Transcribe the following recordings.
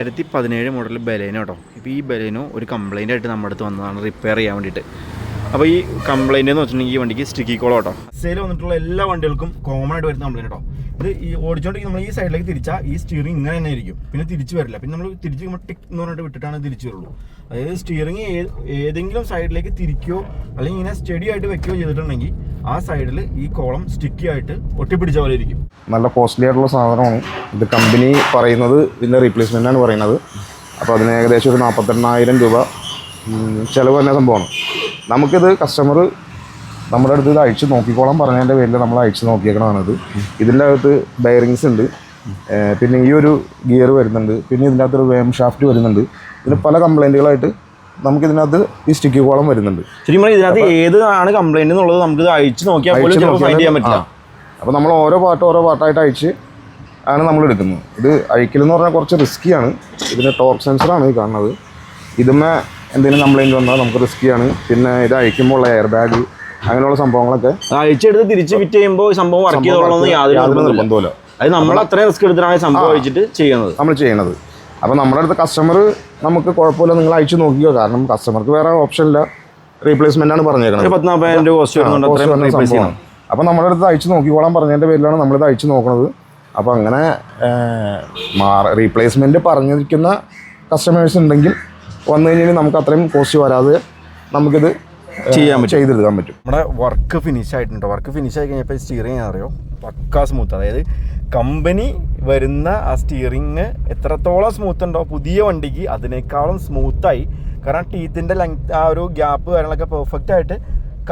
രണ്ടായിരത്തി പതിനേഴ് model Baleno കേട്ടോ ഇപ്പോൾ ഈ ബലേനോ ഒരു കംപ്ലൈന്റ് ആയിട്ട് നമ്മുടെ അടുത്ത് വന്നതാണ് റിപ്പയർ ചെയ്യാൻ വേണ്ടിയിട്ട്. അപ്പോൾ ഈ കംപ്ലൈന്റ് എന്ന് വെച്ചിട്ടുണ്ടെങ്കിൽ ഈ വണ്ടിക്ക് സ്റ്റിക്കി കോളോ കേട്ടോ സെയിൽ വന്നിട്ടുള്ള എല്ലാ വണ്ടികൾക്കും കോമൺ ആയിട്ട് വരുന്ന കംപ്ലൈന്റ് കേട്ടോ ഇത് ഈ ഓടിച്ചോണ്ടിരിക്കും നമ്മൾ ഈ സൈഡിലേക്ക് തിരിച്ചാൽ ഈ സ്റ്റിയറിംഗ് ഇങ്ങനെ തന്നെ ആയിരിക്കും. പിന്നെ തിരിച്ചു വരില്ല. പിന്നെ നമ്മൾ തിരിച്ച് ടിക് എന്ന് പറഞ്ഞിട്ട് വിട്ടിട്ടാണ് തിരിച്ചു വരുള്ളൂ. അതായത് സ്റ്റിയറിംഗ് ഏതെങ്കിലും സൈഡിലേക്ക് തിരിക്കുകയോ അല്ലെങ്കിൽ ഇങ്ങനെ സ്റ്റഡി ആയിട്ട് വെക്കുകയോ ചെയ്തിട്ടുണ്ടെങ്കിൽ ആ സൈഡിൽ ഈ കോളം സ്റ്റിക്കി ആയിട്ട് ഒട്ടിപ്പിടിച്ച പോലെ ഇരിക്കും. നല്ല കോസ്റ്റ്ലി ആയിട്ടുള്ള സാധനമാണ്. ഇത് കമ്പനി പറയുന്നത് ഇതിന്റെ റീപ്ലേസ്മെന്റ് ആണ് പറയുന്നത്. അപ്പോൾ അതിന് ഏകദേശം ഒരു നാൽപ്പത്തെണ്ണായിരം രൂപ ചിലവ് തന്നെ സംഭവമാണ്. നമുക്കിത് കസ്റ്റമർ നമ്മുടെ അടുത്ത് ഇത് അഴിച്ചു നോക്കിക്കോളാൻ പറഞ്ഞതിന്റെ പേരിൽ നമ്മൾ അഴിച്ചു നോക്കിയേക്കണതാണിത്. ഇതിന്റെ അകത്ത് ബെയറിങ്സ് ഉണ്ട് പിന്നെ ഈ ഒരു ഗിയർ വരുന്നുണ്ട്. പിന്നെ ഇതിന്റെ അകത്തൊരു വേം ഷാഫ്റ്റ് വരുന്നുണ്ട്. ഇതിന് പല കംപ്ലൈന്റുകളായിട്ട് നമുക്ക് ഇതിനകത്ത് ഈ സ്റ്റിക്കി കോളം വരുന്നുണ്ട്. ശരിക്കും ഇതിനകത്ത് ഏതാണ് കംപ്ലൈന്റ് എന്നുള്ളത് നമുക്ക് ഇത് അഴിച്ചു നോക്കിയാൽ പോലും ഫൈൻഡ് ചെയ്യാൻ പറ്റില്ല. അപ്പോൾ നമ്മൾ ഓരോ പാർട്ട് ഓരോ പാർട്ടായിട്ട് അഴിച്ച് ആണ് നമ്മൾ എടുക്കുന്നത്. ഇത് അഴിക്കലെന്ന് പറഞ്ഞാൽ കുറച്ച് റിസ്ക്കിയാണ് ഇതിന് ടോർക്ക് സെൻസറാണ് ഈ കാണുന്നത്. ഇതുമേ എന്തെങ്കിലും കംപ്ലൈന്റ് വന്നാൽ നമുക്ക് റിസ്ക്കിയാണ് പിന്നെ ഇത് അഴിക്കുമ്പോൾ ഉള്ള എയർ ബാഗ് അങ്ങനെയുള്ള സംഭവങ്ങളൊക്കെ. അഴിച്ചെടുത്ത് തിരിച്ച് ഫിറ്റ് ചെയ്യുമ്പോൾ സംഭവം വർക്ക് ചെയ്തോളന്ന് യാതൊരു നിർബന്ധമില്ല അത് നമ്മൾ അത്രയും റിസ്ക് എടുത്തിട്ടാണ് സംഭവിച്ചിട്ട് സംഭവം അഴിച്ചിട്ട് ചെയ്യുന്നത്. നമ്മൾ ചെയ്യണത് അപ്പോൾ നമ്മുടെ അടുത്ത് കസ്റ്റമർ നമുക്ക് കുഴപ്പമില്ല നിങ്ങൾ അയച്ചു നോക്കിയോ കാരണം കസ്റ്റമർക്ക് വേറെ ഓപ്ഷൻ ഇല്ല. റീപ്ലേസ്മെന്റ് ആണ് പറഞ്ഞേക്കുന്നത് നാൽപ്പതിനായിരം രൂപ കോസ്റ്റ് വരുന്നുണ്ട് അപ്പോൾ നമ്മുടെ അടുത്ത് അയച്ചു നോക്കിക്കോളാൻ പറഞ്ഞതിന്റെ പേരിലാണ് നമ്മളിത് അയച്ചു നോക്കുന്നത് അപ്പോൾ അങ്ങനെ റീപ്ലേസ്മെന്റ് പറഞ്ഞിരിക്കുന്ന കസ്റ്റമേഴ്സ് ഉണ്ടെങ്കിൽ വന്നു കഴിഞ്ഞാൽ നമുക്ക് അത്രയും കോസ്റ്റ് വരാതെ നമുക്കിത് ചെയ്യാൻ പറ്റും. ചെയ്തെടുക്കാൻ പറ്റും. നമ്മുടെ വർക്ക് ഫിനിഷ് ആയിട്ടുണ്ട്. വർക്ക് ഫിനിഷ് ആയി കഴിഞ്ഞപ്പോൾ സ്റ്റിയറിംഗ് അറിയോ? പക്കാ സ്മൂത്ത് അതായത് കമ്പനി വരുന്ന ആ സ്റ്റിയറിങ് എത്രത്തോളം സ്മൂത്ത് ഉണ്ടോ പുതിയ വണ്ടിക്ക് അതിനേക്കാളും സ്മൂത്തായി കാരണം ടീത്തിന്റെ ലെങ്ത് ആ ഒരു ഗ്യാപ്പ് കാര്യങ്ങളൊക്കെ പെർഫെക്റ്റ് ആയിട്ട്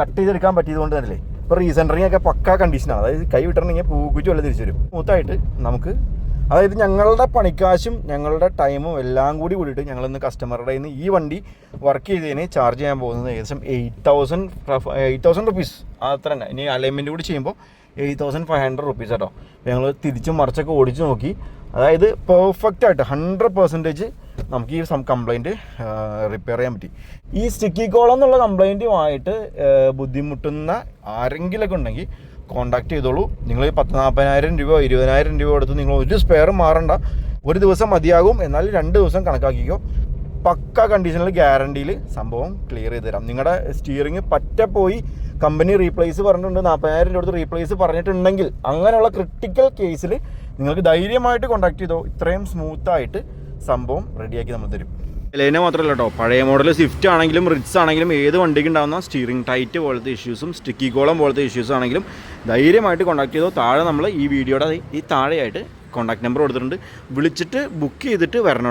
കട്ട് ചെയ്തെടുക്കാൻ പറ്റിയത് കൊണ്ട് തന്നെ ഇപ്പോൾ റീസെന്ററിങ് ഒക്കെ പക്കാ കണ്ടീഷനാണ് അതായത് കൈ വിട്ടിട്ടുണ്ടെങ്കിൽ പൂക്കുറ്റി വല്ല തിരിച്ചു വരും. സ്മൂത്തായിട്ട് നമുക്ക് അതായത് ഞങ്ങളുടെ പണിക്കാശും ഞങ്ങളുടെ ടൈമും എല്ലാം കൂടി കൂടിയിട്ട് ഞങ്ങൾ ഇന്ന് കസ്റ്റമറുടെ നിന്ന് ഈ വണ്ടി വർക്ക് ചെയ്തതിന് ചാർജ് ചെയ്യാൻ പോകുന്നത് ഏകദേശം eight thousand eight thousand rupees അത്ര തന്നെ. ഇനി അലൈൻമെന്റ് കൂടി ചെയ്യുമ്പോൾ eight thousand five hundred rupees കേട്ടോ ഞങ്ങൾ തിരിച്ചും മറിച്ചൊക്കെ ഓടിച്ച് നോക്കി. അതായത് പെർഫെക്റ്റ് ആയിട്ട് ഹൺഡ്രഡ് പെർസെന്റേജ് നമുക്ക് ഈ സം കംപ്ലൈന്റ് റിപ്പയർ ചെയ്യാൻ പറ്റി. ഈ സ്റ്റിക്കി കോളം എന്നുള്ള കംപ്ലൈന്റുമായിട്ട് ബുദ്ധിമുട്ടുന്ന ആരെങ്കിലൊക്കെ ഉണ്ടെങ്കിൽ കോൺടാക്ട് ചെയ്തോളൂ. നിങ്ങൾ പത്ത് നാൽപ്പതിനായിരം രൂപ ഇരുപതിനായിരം രൂപ എടുത്ത് നിങ്ങൾ ഒരു സ്പെയർ മാറണ്ട. ഒരു ദിവസം മതിയാകും. എന്നാൽ രണ്ട് ദിവസം കണക്കാക്കിക്കോ. പക്ക കണ്ടീഷനിൽ ഗ്യാരണ്ടിയിൽ സംഭവം ക്ലിയർ ചെയ്ത് തരാം. നിങ്ങളുടെ സ്റ്റിയറിംഗ് പറ്റ പോയി. കമ്പനി റീപ്ലേസ് പറഞ്ഞിട്ടുണ്ട്. നാൽപ്പതിനായിരം രൂപ റീപ്ലേസ് പറഞ്ഞിട്ടുണ്ടെങ്കിൽ അങ്ങനെയുള്ള ക്രിട്ടിക്കൽ കേസിൽ നിങ്ങൾക്ക് ധൈര്യമായിട്ട് കോണ്ടാക്ട് ചെയ്തോ. ഇത്രയും സ്മൂത്തായിട്ട് സംഭവം റെഡിയാക്കി നമ്മൾ തരും. ലേന മാത്രമല്ല കേട്ടോ പഴയ മോഡൽ സ്വിഫ്റ്റ് ആണെങ്കിലും റിറ്റ്സ് ആണെങ്കിലും ഏത് വണ്ടിക്ക് ഉണ്ടാകുന്ന സ്റ്റിയറിംഗ് ടൈറ്റ് പോലത്തെ ഇഷ്യൂസും സ്റ്റിക്കി കോളം പോലത്തെ ഇഷ്യൂസ് ആണെങ്കിലും ധൈര്യമായിട്ട് കോൺടാക്ട് ചെയ്തോ. താഴെ നമ്മൾ ഈ വീഡിയോയുടെ ഈ താഴെയായിട്ട് കോൺടാക്ട് നമ്പർ കൊടുത്തിട്ടുണ്ട്. വിളിച്ചിട്ട് ബുക്ക് ചെയ്തിട്ട് വരണം